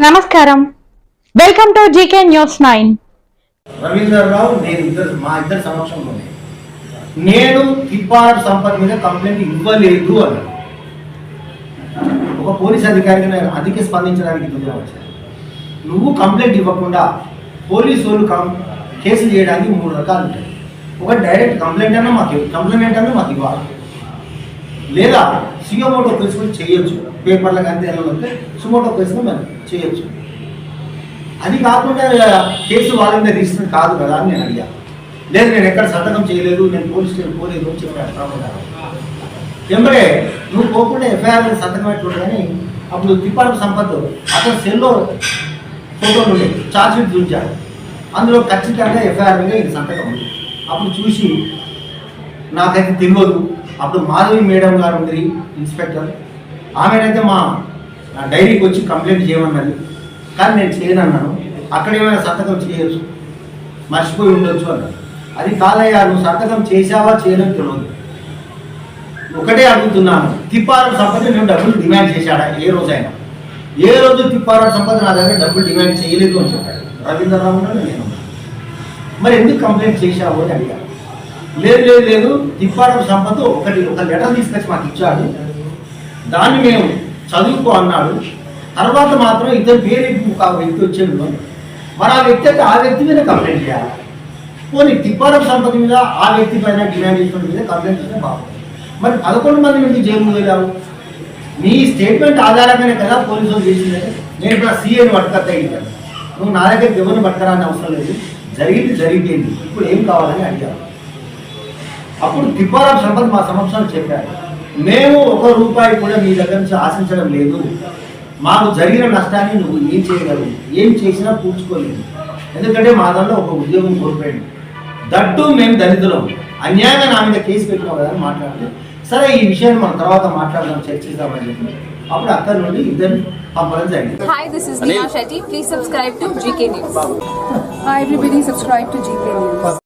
నమస్కారం. Welcome to G K news nine Ravindrarao నేను ఇద్దరు మా ఇద్దరు సమక్షంలోనే. నేను తిప్పారపు సంపత్ మీద కంప్లైంట్ ఇవ్వలేదు అన్నాడు. ఒక పోలీస్ అధికారికి నేను అధిక స్పందించడానికి ముందుగా వచ్చాను. నువ్వు కంప్లైంట్ ఇవ్వకుండా పోలీసు వాళ్ళు కం కేసులు చేయడానికి మూడు రకాలు ఉంటాయి. ఒక డైరెక్ట్ కంప్లైంట్ అన్నా మాకు కంప్లైంట్ అన్నా మాకు ఇవ్వాలి. లేదా సియోమోటో కేసు చేయొచ్చు. పేపర్లకు అంతే వెళ్ళాలంటే సుమోటో కేసు మేము చేయొచ్చు. అది కాకుండా కేసు వాళ్ళ మీద రిజిస్టర్ కాదు కదా అని నేను అడిగాను లేదు నేను ఎక్కడ సంతకం చేయలేదు నేను పోలీస్ స్టేషన్ పోలేదు అని చెప్పాను రామగారు. ఎంబరే నువ్వు పోకుండా ఎఫ్ఐఆర్ మీద సంతకం ఎట్లుండే కానీ అప్పుడు తిప్పాడు సంపత్ అతను సెల్లో ఫోటోలు ఉండే చార్జ్ షీట్ చూపించాడు అందులో ఖచ్చితంగా ఎఫ్ఐఆర్ మీద ఇది సంతకం ఉంది. అప్పుడు చూసి నాకైతే తెలియదు. అప్పుడు మాధవి మేడం గారు ఉంది ఇన్స్పెక్టర్. ఆమెనైతే మా నా డైరీకి వచ్చి కంప్లైంట్ చేయమన్నది. కానీ నేను చేయనన్నాను. అక్కడ ఏమైనా సంతకం చేయొచ్చు. మర్చిపోయి ఉండొచ్చు అన్నాడు. అది కాదయ్యా నువ్వు సంతకం చేశావా చేయనని తెలియదు ఒకటే అడుగుతున్నాను. తిప్పారం సంపద నేను డబ్బులు డిమాండ్ చేశాడా? ఏ రోజైనా. ఏ రోజు తిప్పారం సంపద నా దగ్గర డబ్బులు డిమాండ్ చేయలేదు అని చెప్పాడు. రవీంద్రరావు నేను మరి ఎందుకు కంప్లైంట్ చేశావు అని అడిగాను. లేదు లేదు లేదు. తిప్పారం సంపద ఒకటి ఒక లెటర్ తీసుకొచ్చి మాకు ఇచ్చాడు. దాన్ని మేము చదువుకో అన్నాడు. తర్వాత మాత్రం ఇద్దరు వేరే ఒక వ్యక్తి వచ్చాడు మరి ఆ వ్యక్తి అయితే ఆ వ్యక్తి మీద కంప్లైంట్ చేయాలి. పోనీ తిప్పారం సంపద మీద ఆ వ్యక్తి పైన డిమాండ్ చేసిన మీద కంప్లైంట్ చేస్తే బాగుంది మరి పదకొండు మంది నుంచి జైలు వెళ్ళావు నీ స్టేట్మెంట్ ఆధారంగానే కదా పోలీసులు చేసిందే. నేను ఇప్పుడు సీఏని పట్టుకత్త ఇచ్చాను నువ్వు నా దగ్గర ఎవరిని పట్టుకరాని అవసరం లేదు. జరిగింది జరిగింది ఇప్పుడు ఏం కావాలని అడిగాను అప్పుడు తిప్పారాం సంపత్ మా సమక్షంలో చెప్పారు మేము ఒక రూపాయి కూడా మీ దగ్గర నుంచి ఆశించడం లేదు. మాకు జరిగిన నష్టాన్ని నువ్వు ఏం చేయగలవు? ఏం చేసినా పూడ్చుకోలేదు. ఎందుకంటే మా దాంట్లో ఒక ఉద్యోగం కోల్పోయింది. దట్టు మేము దళితులం. అన్యాయంగా నా మీద కేసు పెట్టినావు కదా అని మాట్లాడితే సరే ఈ విషయాన్ని మనం తర్వాత మాట్లాడదాం చర్చిద్దామని చెప్పి. అప్పుడు అక్కడి నుండి ఇద్దరు పంపడం జరిగింది. Hi, this is Neha Shetty. Please subscribe to GK News. Hi everybody, subscribe to GK News.